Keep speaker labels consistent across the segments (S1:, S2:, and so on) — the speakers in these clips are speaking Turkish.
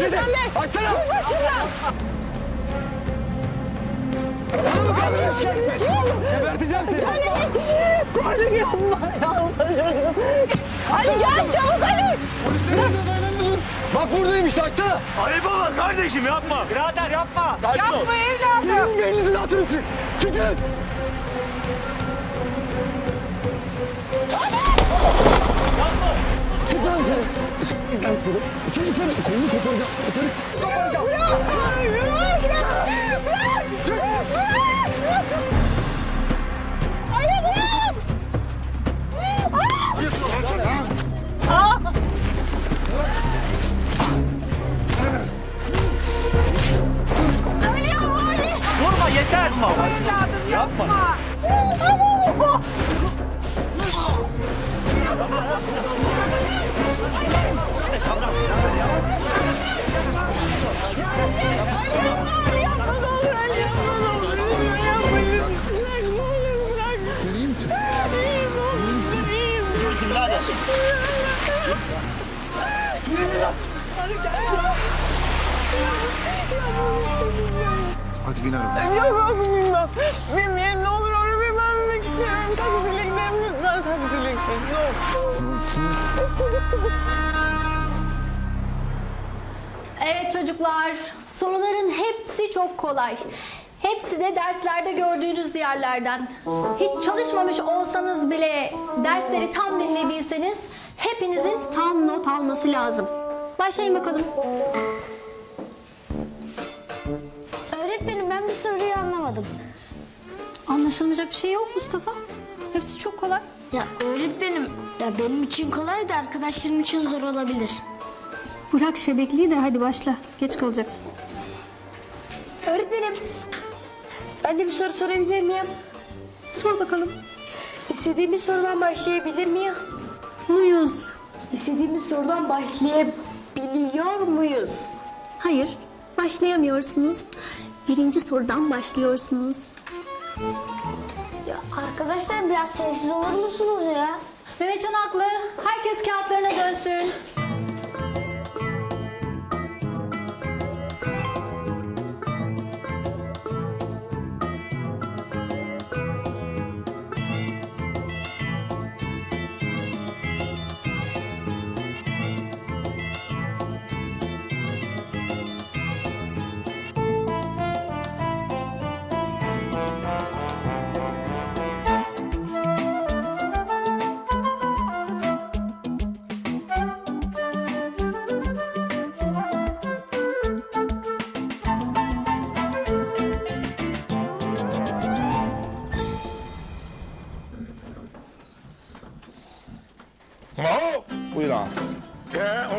S1: sen be?
S2: Açsana.
S1: Git başımdan.
S2: Bana mı kalkıyorsun? Geberteceğim seni.
S1: Ali yapma yalvarırım. Ali gel çabuk Ali.
S2: Polislerin dayanamıyorsun. Bak buradayım işte açsana.
S3: Ali baba kardeşim yapma. Birader yapma. Sakin ol.
S1: Yapma evladım.
S2: Sizin beyninizin atın için. Çıkın.
S3: 체포한
S1: 사람 식당 보고 경찰 공무 고발자 저를
S4: 왜
S1: 하시나 왜
S3: 하시나
S4: Hadi bin arabaya.
S1: Yok yok bilmem. Bilmem ne olur onu bilmem bilmek istemiyorum. Taksiyle gidelim lütfen taksiyle gidelim. Ne olur.
S5: Evet çocuklar, soruların hepsi çok kolay. Hepsi de derslerde gördüğünüz yerlerden. Hiç çalışmamış olsanız bile dersleri tam dinlediyseniz hepinizin tam not alması lazım. Başlayın bakalım.
S6: Öğretmenim ben bir soruyu anlamadım.
S5: Anlaşılmayacak bir şey yok Mustafa. Hepsi çok kolay.
S6: Ya öğretmenim ya benim için kolay da arkadaşlarım için zor olabilir.
S5: Bırak şebekliği de hadi başla. Geç kalacaksın.
S6: Öğretmenim ben de bir soru sorabilir miyim?
S5: Sor bakalım.
S6: İstediğimiz sorudan başlayabilir miyim?
S5: Muyuz?
S6: İstediğimiz sorudan başlayabiliyor muyuz?
S5: Hayır, başlayamıyorsunuz. Birinci sorudan başlıyorsunuz.
S6: Ya arkadaşlar biraz sessiz olur musunuz ya?
S5: Mehmetcan haklı. Herkes kağıtlarına dönsün.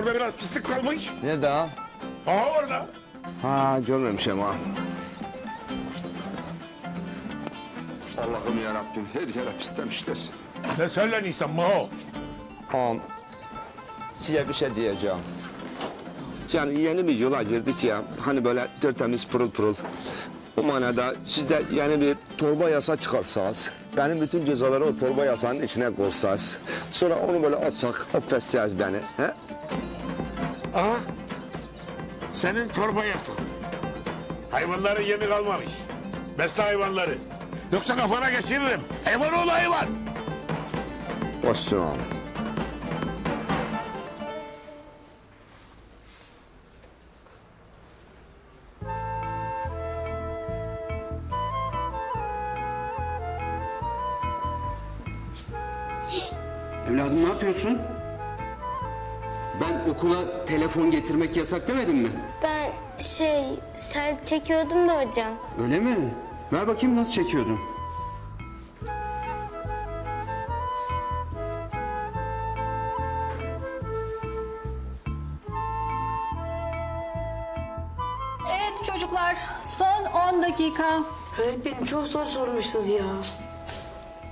S7: Orada biraz pislik kalmış.
S8: Nerede ağam?
S7: Aha orada.
S8: Ha görmemişim ağam. Allah'ım yarabbim her yere pislemişler.
S7: Ne söyleniyorsun Maho?
S8: Ağam size bir şey diyeceğim. Yani yeni bir yola girdik ya. Hani böyle tertemiz pırıl pırıl. O manada siz de yeni bir torba yasa çıkarsanız, benim bütün cezaları o torba yasanın içine koysanız, sonra onu böyle atsak, affetseniz beni. He?
S7: Aha. Senin torba yasın. Hayvanların yemi kalmamış. Besle hayvanları. Yoksa kafana geçiririm. Hayvan ol hayvan.
S8: Başüstüne ağam.
S9: Evladım ne yapıyorsun? Ben okula telefon getirmek yasak demedim mi?
S6: Ben şey sel çekiyordum da hocam.
S9: Öyle mi? Ver bakayım nasıl çekiyordun?
S5: Evet çocuklar, son 10 dakika.
S6: Öğretmenim çok zor sormuşsunuz ya.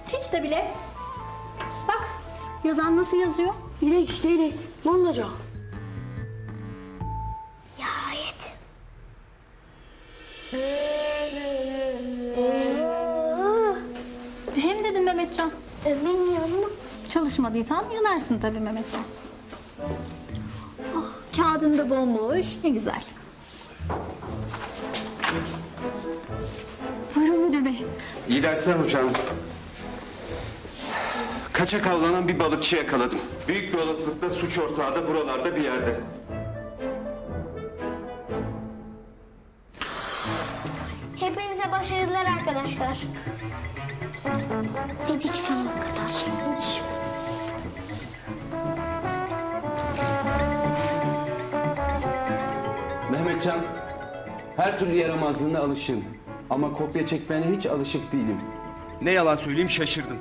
S5: Hiç de bile. Bak, yazan nasıl yazıyor?
S6: İnek işte inek. Ne olacak?
S5: Nihayet. Bir şey mi dedin Mehmetcan?
S6: Bilmiyorum.
S5: Çalışmadıysan yanarsın tabii Mehmetcan. Oh, kağıdını da bomboş. Ne güzel. Buyurun müdür bey.
S9: İyi dersler hocam. Kaçak avlanan bir balıkçı yakaladım. Büyük bir olasılıkla suç ortağı da buralarda bir yerde.
S6: Hepinize başarılar arkadaşlar. Dedik sana o kadar.
S9: Mehmetcan, her türlü yaramazlığına alışığım. Ama kopya çekmene hiç alışık değilim. Ne yalan söyleyeyim şaşırdım.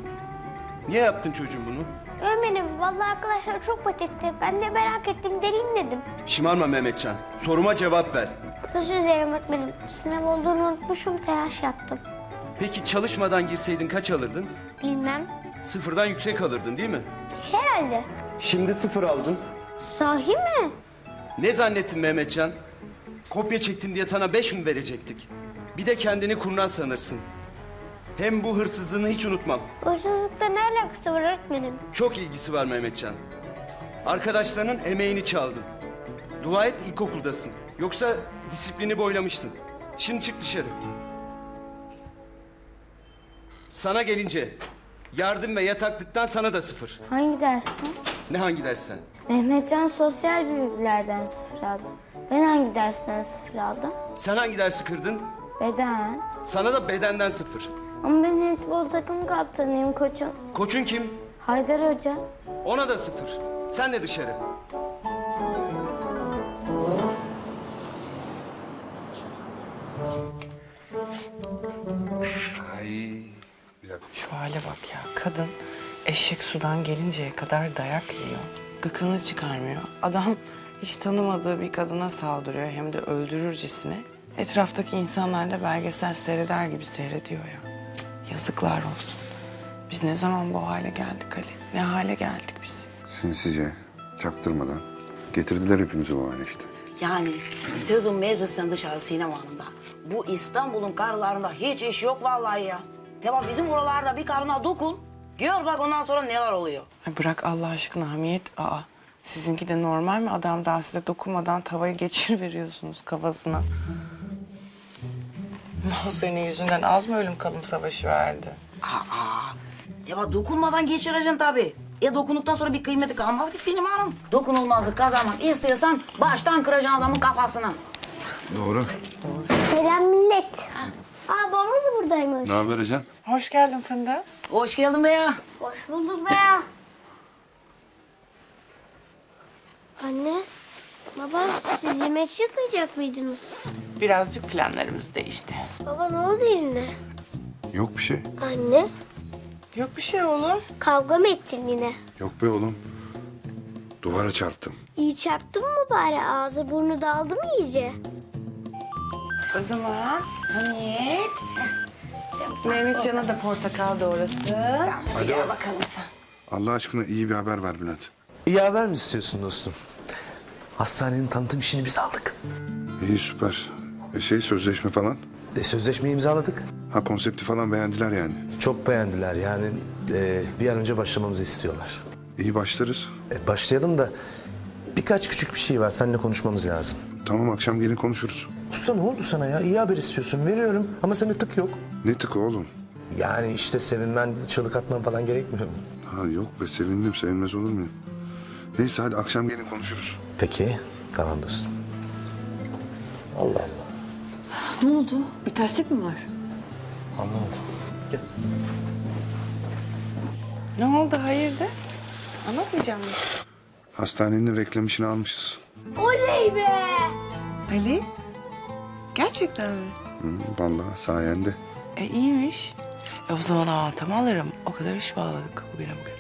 S9: Niye yaptın çocuğum bunu?
S6: Öğretmenim vallahi arkadaşlar çok patitti. Ben de merak ettim deneyim dedim.
S9: Şımarma Mehmetcan. Soruma cevap ver.
S6: Özür dilerim öğretmenim. Sınav olduğunu unutmuşum telaş yaptım.
S9: Peki çalışmadan girseydin kaç alırdın?
S6: Bilmem.
S9: Sıfırdan yüksek alırdın değil mi?
S6: Herhalde.
S9: Şimdi sıfır aldın.
S6: Sahi mi?
S9: Ne zannettin Mehmetcan? Kopya çektin diye sana beş mi verecektik? Bir de kendini kurnaz sanırsın. Hem bu hırsızlığını hiç unutmam.
S6: Hırsızlıkla ne alakası var öğretmenim?
S9: Çok ilgisi var Mehmetcan. Arkadaşlarının emeğini çaldın. Dua et ilkokuldasın. Yoksa disiplini boylamıştın. Şimdi çık dışarı. Sana gelince yardım ve yataklıktan sana da sıfır.
S10: Hangi dersten?
S9: Ne hangi dersen?
S10: Mehmetcan sosyal bilgilerden sıfır aldı. Ben hangi dersten sıfır aldım?
S9: Sen hangi dersi kırdın?
S10: Beden.
S9: Sana da bedenden sıfır.
S10: Ama ben handbol takım kaptanıyım koçum.
S9: Koçun kim?
S10: Haydar Hoca.
S9: Ona da sıfır. Sen de dışarı.
S4: Ay. Bir dakika.
S1: Şu hale bak ya. Kadın eşek sudan gelinceye kadar dayak yiyor. Gıkını çıkarmıyor. Adam hiç tanımadığı bir kadına saldırıyor hem de öldürürcesine. Etraftaki insanlar da belgesel seyreder gibi seyrediyor ya. Yazıklar olsun. Biz ne zaman bu hale geldik Ali? Ne hale geldik biz?
S4: Sinsice, çaktırmadan getirdiler hepimizi bu hale işte.
S11: Yani sözün meclisten dışarı Sinem Hanım'da. Bu İstanbul'un karılarında hiç iş yok vallahi ya. Tamam bizim oralarda bir karına dokun. Gör bak ondan sonra neler oluyor.
S1: Ay bırak Allah aşkına Hamiyet. Aa, sizinki de normal mi? Adam daha size dokunmadan tavayı geçir veriyorsunuz kafasına. O senin yüzünden az mı ölüm kalım savaşı verdi?
S11: Aa, ya dokunmadan geçireceğim tabii. E dokunduktan sonra bir kıymeti kalmaz ki Sinem Hanım. Dokunulmazlık kazanmak istiyorsan baştan kıracaksın adamın kafasına.
S4: Doğru.
S6: Selam millet. Aa babam da buradaymış.
S4: Ne haber Ecem?
S1: Hoş geldin Fındık.
S11: Hoş geldin be ya.
S6: Hoş bulduk be. Anne, baba siz yemek çıkmayacak mıydınız?
S1: Birazcık planlarımız değişti.
S6: Baba ne oldu eline?
S4: Yok bir şey.
S6: Anne,
S1: Yok bir şey oğlum.
S6: kavga mı ettin yine?
S4: Yok be oğlum. Duvara çarptım.
S6: İyi çarptın mı bari? Ağzı burnu daldı mı iyice?
S1: O zaman Hamiyet. Mehmetcan'a da portakal doğrasın.
S11: Hadi bakalım sen.
S4: Allah aşkına iyi bir haber ver Bülent.
S2: İyi haber mi istiyorsun dostum? Hastanenin tanıtım işini biz aldık.
S4: İyi süper. E şey sözleşme falan.
S2: E, sözleşmeyi imzaladık.
S4: Ha konsepti falan beğendiler yani.
S2: Çok beğendiler yani e, bir an önce başlamamızı istiyorlar.
S4: İyi başlarız.
S2: E, başlayalım da birkaç küçük bir şey var seninle konuşmamız lazım.
S4: Tamam akşam gelin konuşuruz.
S2: Usta ne oldu sana ya? İyi haber istiyorsun veriyorum ama sende tık yok.
S4: Ne tıkı oğlum?
S2: Yani işte sevinmen, çığlık atman falan gerekmiyor mu?
S4: Ha yok be sevindim sevinmez olur muyum? Neyse hadi akşam gelin konuşuruz.
S2: Peki tamam dostum. Allah Allah.
S1: Ne oldu? Bir terslik mi var?
S2: Anlamadım. Gel.
S1: Ne oldu hayırdır? Anlatmayacağım mı?
S4: Hastanenin reklam işini almışız.
S6: Oley be!
S1: Ali? Gerçekten mi?
S4: Hı, vallahi sayende.
S1: E iyiymiş. E o zaman avantamı alırım. O kadar iş bağladık bugüne bugün.